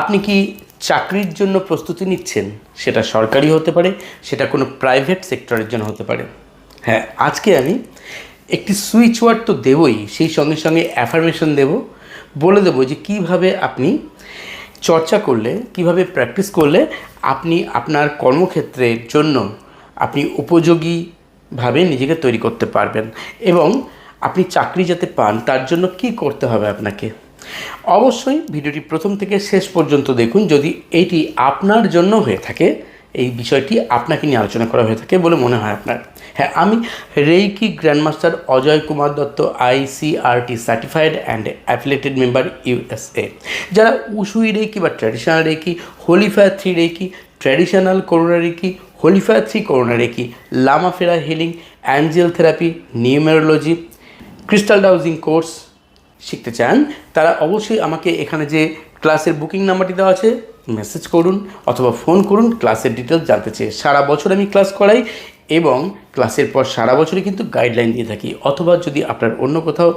আপনি কি চাকরির জন্য প্রস্তুতি নিচ্ছেন? সেটা সরকারি হতে পারে, সেটা কোনো প্রাইভেট সেক্টরের জন্য হতে পারে। হ্যাঁ আজকে আমি একটি সুইচ ওয়ার্ড তো দেবই, সেই সঙ্গে সঙ্গে অ্যাফার্মেশন দেব। বলে দেবো যে কীভাবে আপনি চর্চা করলে, কীভাবে প্র্যাকটিস করলে আপনি আপনার কর্মক্ষেত্রের জন্য আপনি উপযোগীভাবে নিজেকে তৈরি করতে পারবেন এবং আপনি চাকরি যাতে পান, তার জন্য কি করতে হবে আপনাকে? অবশ্যই ভিডিওটি প্রথম থেকে শেষ পর্যন্ত দেখুন যদি এটি আপনার জন্য হয়ে থাকে, এই বিষয়টি আপনাকে নিয়ে আলোচনা করা হয়ে থাকে বলে মনে হয় আপনার। হ্যাঁ আমি reiki grandmaster Ajay Kumar Dutta ICRT certified and affiliated member USA যারা উসুই রেকি বা traditional reiki holy fire three reiki traditional Karuna reiki holy fire three Karuna reiki Lama Fera healing angel therapy numerology crystal dowsing course শিখতে চান, তারা অবশ্যই আমাকে এখানে যে ক্লাসের বুকিং নাম্বারটি দেওয়া আছে মেসেজ করুন অথবা ফোন করুন, ক্লাসের ডিটেলস জানতে চেয়ে সারা বছর আমি ক্লাস করাই এবং ক্লাসের পর সারা বছরই কিন্তু গাইডলাইন দিয়ে থাকি। অথবা যদি আপনার অন্য কোথাও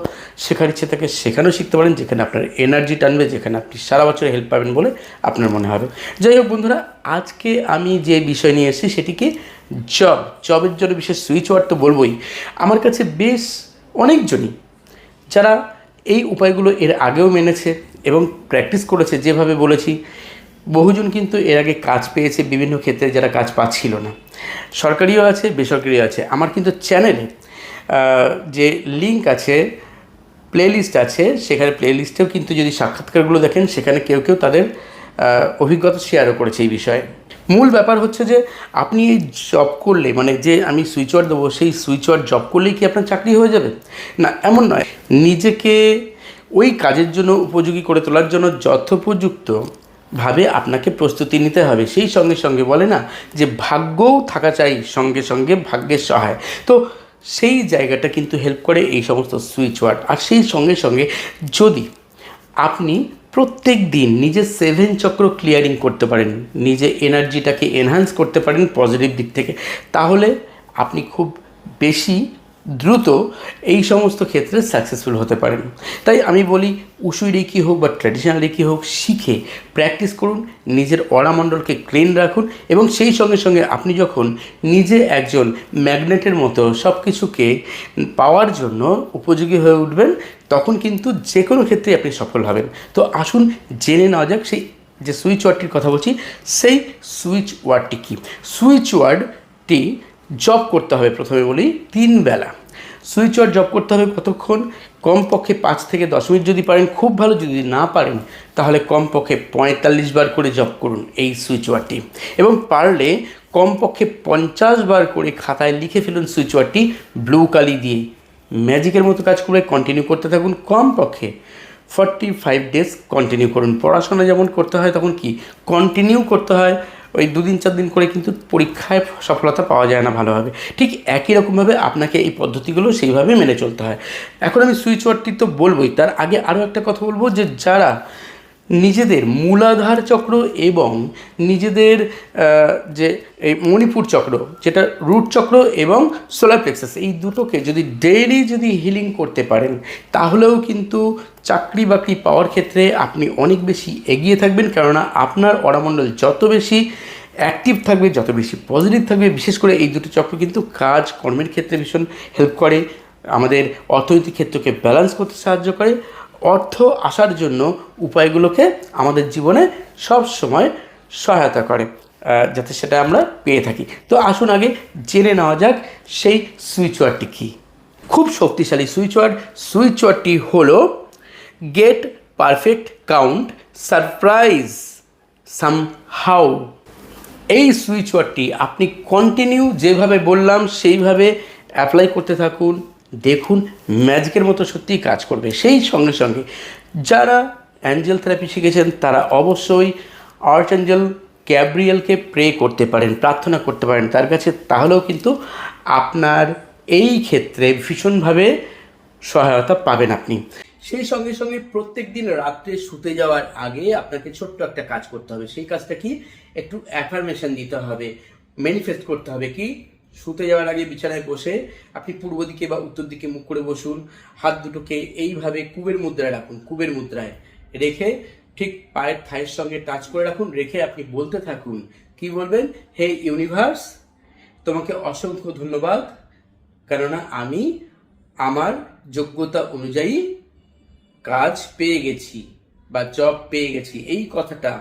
শেখার ইচ্ছে থাকে, সেখানেও শিখতে পারেন, যেখানে আপনার এনার্জি টানবে, যেখানে আপনি সারা বছর হেল্প পাবেন বলে আপনার মনে হবে। যাই হোক বন্ধুরা, আজকে আমি যে বিষয় নিয়ে এসেছি সেটিকে জব জবের জন্য বিশেষ সুইচ ওয়ার্ড তো বলবোই। আমার কাছে বেশ অনেকজনই, যারা এই উপায়গুলো এর আগেও মেনেছে এবং প্র্যাকটিস করেছে, যেভাবে বলেছি। বহুজন কিন্তু এর আগে কাজ পেয়েছে বিভিন্ন ক্ষেত্রে যারা কাজ পাচ্ছিল না। সরকারিও আছে, বেসরকারিও আছে। আমার কিন্তু চ্যানেলে যে লিঙ্ক আছে প্লেলিস্ট আছে, সেখানে প্লেলিস্টেও কিন্তু যদি সাক্ষাৎকারগুলো দেখেন, সেখানে কেউ কেউ তাদের অভিজ্ঞতা শেয়ারও করেছে এই বিষয়ে। মূল ব্যাপার হচ্ছে যে আপনি এই জব করলে মানে যে আমি সুইচ ওয়ার্ড দেবো, সেই সুইচ ওয়ার্ড জব করলেই কি আপনার চাকরি হয়ে যাবে? না, এমন নয়। নিজেকে ওই কাজের জন্য উপযোগী করে তোলার জন্য যথোপযুক্ত ভাবে আপনাকে প্রস্তুতি নিতে হবে। সেই সঙ্গে সঙ্গে বলে না যে ভাগ্যও থাকা চাই, সঙ্গে সঙ্গে ভাগ্যের সহায়। তো সেই জায়গাটা কিন্তু হেল্প করে এই সমস্ত সুইচ ওয়ার্ড আর সেই সঙ্গে সঙ্গে যদি আপনি প্রত্যেক দিন নিজের সেভেন চক্র ক্লিয়ারিং করতে পারেন, নিজে এনার্জিটাকে এনহান্স করতে পারেন পজিটিভ দিক থেকে। তাহলে আপনি খুব বেশি দ্রুত এই সমস্ত ক্ষেত্রে সাকসেসফুল হতে পারেন তাই আমি বলি, উসুই রেকি হোক বা ট্র্যাডিশনাল রেকি হোক, শিখে প্র্যাকটিস করুন, নিজের অরামণ্ডলকে ক্লিন রাখুন এবং সেই সঙ্গে সঙ্গে আপনি যখন নিজে একজন ম্যাগনেটের মতো সব কিছুকে পাওয়ার জন্য উপযোগী হয়ে উঠবেন, তখন কিন্তু যে কোনো ক্ষেত্রেই আপনি সফল হবেন। তো আসুন জেনে নেওয়া যাক সেই যে সুইচ ওয়ার্ডটির কথা বলছি, সেই সুইচ ওয়ার্ডটি কী? সুইচ ওয়ার্ডটি জব করতে হবে প্রথমে বলি তিন বেলা। সুইচ ওয়ার্ড জব করতে হবে কতক্ষণ? কমপক্ষে পাঁচ থেকে দশ মিনিট যদি পারেন, খুব ভালো। যদি না পারেন, তাহলে কমপক্ষে পঁয়তাল্লিশ বার করে জব করুন এই সুইচ ওয়ার্ডটি এবং পারলে কমপক্ষে পঞ্চাশ বার করে খাতায় লিখে ফেলুন সুইচ ওয়ার্ডটি ব্লু কালি দিয়ে। ম্যাজিকের মতো কাজ করে কন্টিনিউ করতে থাকুন। কমপক্ষে ফর্টি ফাইভ ডেজ কন্টিনিউ করুন। পড়াশোনা যেমন করতে হয়, তখন কি? কন্টিনিউ করতে হয়। ওই দুদিন, চার দিন করে কিন্তু পরীক্ষায় সফলতা পাওয়া যায় না ভালোভাবে। ঠিক একই রকমভাবে আপনাকে এই পদ্ধতিগুলো সেইভাবে মেনে চলতে হয়। এখন আমি সুইচ ওয়ার্ডটি তো বলবোই। তার আগে আরও একটা কথা বলব যে যারা নিজেদের মূলাধার চক্র এবং নিজেদের যে এই মণিপুর চক্র, যেটা রুট চক্র এবং সোলার প্লেক্সাস, এই দুটোকে যদি ডেইলি যদি হিলিং করতে পারেন, তাহলেও কিন্তু চাকরি বাকরি পাওয়ার ক্ষেত্রে আপনি অনেক বেশি এগিয়ে থাকবেন। কেননা আপনার অরামণ্ডল যত বেশি অ্যাক্টিভ থাকবে, যত বেশি পজিটিভ থাকবে, বিশেষ করে এই দুটো চক্র কিন্তু কাজ কর্মের ক্ষেত্রে ভীষণ হেল্প করে। আমাদের অর্থনৈতিক ক্ষেত্রকে ব্যালেন্স করতে সাহায্য করে। অর্থ আসার জন্য উপায়গুলোকে আমাদের জীবনে সব সময় সহায়তা করে যাতে সেটা আমরা পেয়ে থাকি। তো আসুন আগে জেনে নেওয়া যাক সেই সুইচ ওয়ার্ডটি কী। খুব শক্তিশালী সুইচ ওয়ার্ড। সুইচ ওয়ার্ডটি হলো get perfect count surprise somehow এই সুইচ ওয়ার্ডটি আপনি কন্টিনিউ যেভাবে বললাম সেইভাবে অ্যাপ্লাই করতে থাকুন। দেখুন ম্যাজিকের মতো সত্যিই কাজ করবে। সেই সঙ্গে সঙ্গে যারা অ্যাঞ্জেল থেরাপি শিখেছেন, তারা অবশ্যই আর্ট অ্যাঞ্জেল ক্যাব্রিয়েলকে প্রে করতে পারেন, প্রার্থনা করতে পারেন তার কাছে। তাহলেও কিন্তু আপনার এই ক্ষেত্রে ভীষণভাবে সহায়তা পাবেন আপনি। সেই সঙ্গে সঙ্গে প্রত্যেক দিন রাত্রে শুতে যাওয়ার আগে আপনাকে ছোট্ট একটা কাজ করতে হবে। সেই কাজটা কি? একটু অ্যাফার্মেশন দিতে হবে ম্যানিফেস্ট করতে হবে কি? শুতে যাওয়ার আগে বিছানায় বসে আপনি পূর্ব দিকে বা উত্তর দিকে মুখ করে বসুন, হাত দুটোকে এইভাবে কুবের মুদ্রায় রাখুন, কুবের মুদ্রায়। রেখে ঠিক পায়ের থায়ের সঙ্গে টাচ করে রাখুন, রেখে আপনি বলতে থাকুন, কি বলবেন? হে ইউনিভার্স তোমাকে অসংখ্য ধন্যবাদ, কেননা আমি আমার যোগ্যতা অনুযায়ী কাজ পেয়ে গেছি বা জব পেয়ে গেছি। এই কথাটা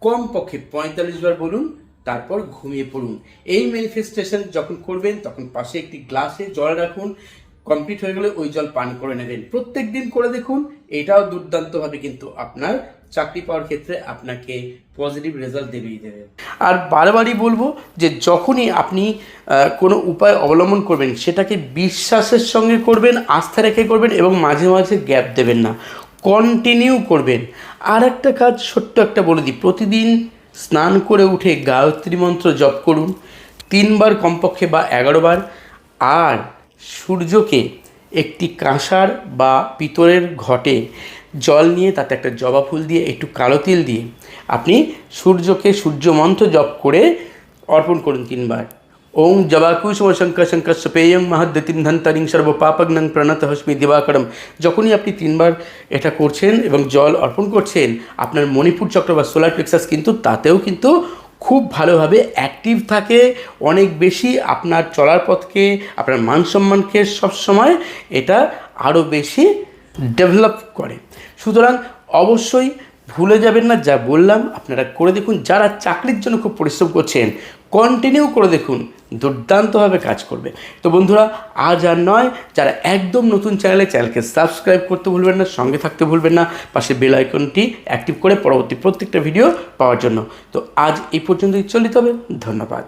কমপক্ষে পঁয়তাল্লিশ বার বলুন তারপর ঘুমিয়ে পড়ুন। এই ম্যানিফেস্টেশন যখন করবেন, তখন পাশে একটি গ্লাসে জল রাখুন কমপ্লিট হয়ে গেলে ওই জল পান করে নেবেন। প্রত্যেক দিন করে দেখুন, এটাও দুর্দান্তভাবে কিন্তু আপনার চাকরি পাওয়ার ক্ষেত্রে আপনাকে পজিটিভ রেজাল্ট দেবেই দেবে। আর বারবারই বলব যে যখনই আপনি কোনো উপায় অবলম্বন করবেন, সেটাকে বিশ্বাসের সঙ্গে করবেন, আস্থা রেখে করবেন এবং মাঝে মাঝে গ্যাপ দেবেন না। কন্টিনিউ করবেন। আর একটা কাজ ছোট্ট একটা বলে দিই, প্রতিদিন স্নান করে উঠে গায়ত্রী মন্ত্র জপ করুন, তিনবার কমপক্ষে বা এগারোবার। আর সূর্যকে একটি কাঁসার বা পিতলের ঘটে জল নিয়ে তাতে একটা জবা ফুল দিয়ে, একটু কালো তিল দিয়ে আপনি সূর্যকে সূর্য মন্ত্র জপ করে অর্পণ করুন তিনবার। ওং জবাকুসুম শঙ্কর শঙ্কর সুপেয়ং মহদ্যতিন ধন্তরিং সর্ব পাপগ্নং প্রণত হস্মি দিবাকরম যখনই আপনি তিনবার এটা করছেন এবং জল অর্পণ করছেন আপনার মণিপুর চক্র বা সোলার প্লেক্সাস কিন্তু তাতেও কিন্তু খুব ভালোভাবে অ্যাক্টিভ থাকে। অনেক বেশি আপনার চলার পথকে, আপনার মান সম্মানকে সবসময় এটা আরও বেশি ডেভেলপ করে। সুতরাং অবশ্যই ভুলে যাবেন না, যা বললাম, আপনারা করে দেখুন। যারা চাকরির জন্য খুব পরিশ্রম করছেন কন্টিনিউ করে দেখুন। দুর্দান্তভাবে কাজ করবে। তো বন্ধুরা, আজ আর নয়, যারা একদম নতুন চ্যানেলে চ্যানেলকে সাবস্ক্রাইব করতে ভুলবেন না, সঙ্গে থাকতে ভুলবেন না, পাশে বেল আইকনটি অ্যাক্টিভ করে পরবর্তী প্রত্যেকটা ভিডিও পাওয়ার জন্য। তো আজ এই পর্যন্তই চলিত হবে। ধন্যবাদ।